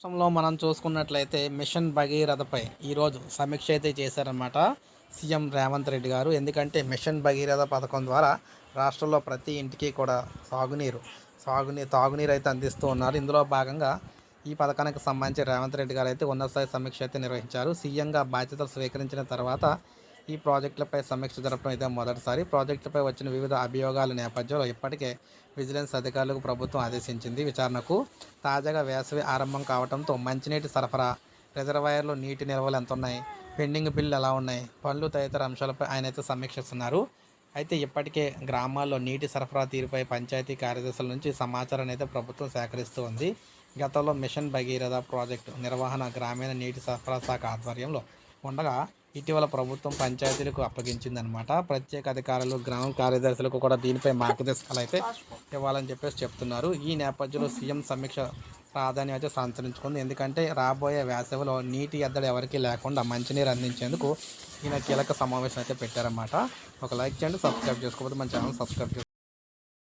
రాష్ట్రంలో మనం చూసుకున్నట్లయితే మిషన్ భగీరథపై ఈరోజు సమీక్ష అయితే చేశారన్నమాట సీఎం రేవంత్ రెడ్డి గారు. ఎందుకంటే మిషన్ భగీరథ పథకం ద్వారా రాష్ట్రంలో ప్రతి ఇంటికి కూడా సాగునీరు సాగునీరు తాగునీరు అయితే అందిస్తూ ఉన్నారు. ఇందులో భాగంగా ఈ పథకానికి సంబంధించి రేవంత్ రెడ్డి గారు అయితే ఉన్నతస్థాయి సమీక్ష అయితే నిర్వహించారు. సీఎంగా బాధ్యతలు స్వీకరించిన తర్వాత ఈ ప్రాజెక్టులపై సమీక్ష జరపడం అయితే మొదటిసారి. ప్రాజెక్టులపై వచ్చిన వివిధ అభియోగాల నేపథ్యంలో ఇప్పటికే విజిలెన్స్ అధికారులకు ప్రభుత్వం ఆదేశించింది. విచారణకు తాజాగా వేసవి ఆరంభం కావడంతో మంచినీటి సరఫరా రిజర్వాయర్లో నీటి నిల్వలు ఎంత ఉన్నాయి పెండింగ్ బిల్లు ఎలా ఉన్నాయి పనులు తదితర అంశాలపై ఆయన అయితే సమీక్షిస్తున్నారు. అయితే ఇప్పటికే గ్రామాల్లో నీటి సరఫరా తీరుపై పంచాయతీ కార్యదర్శుల నుంచి సమాచారాన్ని అయితే ప్రభుత్వం సేకరిస్తూ ఉంది. గతంలో మిషన్ భగీరథ ప్రాజెక్టు నిర్వహణ గ్రామీణ నీటి సరఫరా శాఖ ఆధ్వర్యంలో ఉండగా ఇటీవల ప్రభుత్వం పంచాయతీలకు అప్పగించిందనమాట ప్రత్యేక అధికారులు గ్రామ కార్యదర్శులకు కూడా దీనిపై మార్గదర్శకాలు అయితే ఇవ్వాలని చెప్పేసి చెప్తున్నారు. ఈ నేపథ్యంలో సీఎం సమీక్ష ప్రాధాన్యం అయితే సంతరించుకుంది. ఎందుకంటే రాబోయే వేసవిలో నీటి ఎద్దడి ఎవరికీ లేకుండా మంచినీరు అందించేందుకు ఈయన కీలక సమావేశం అయితే పెట్టారన్నమాట. ఒక లైక్ చేయండి సబ్స్క్రైబ్ చేసుకోకపోతే మన ఛానల్ సబ్స్క్రైబ్ చేసుకోండి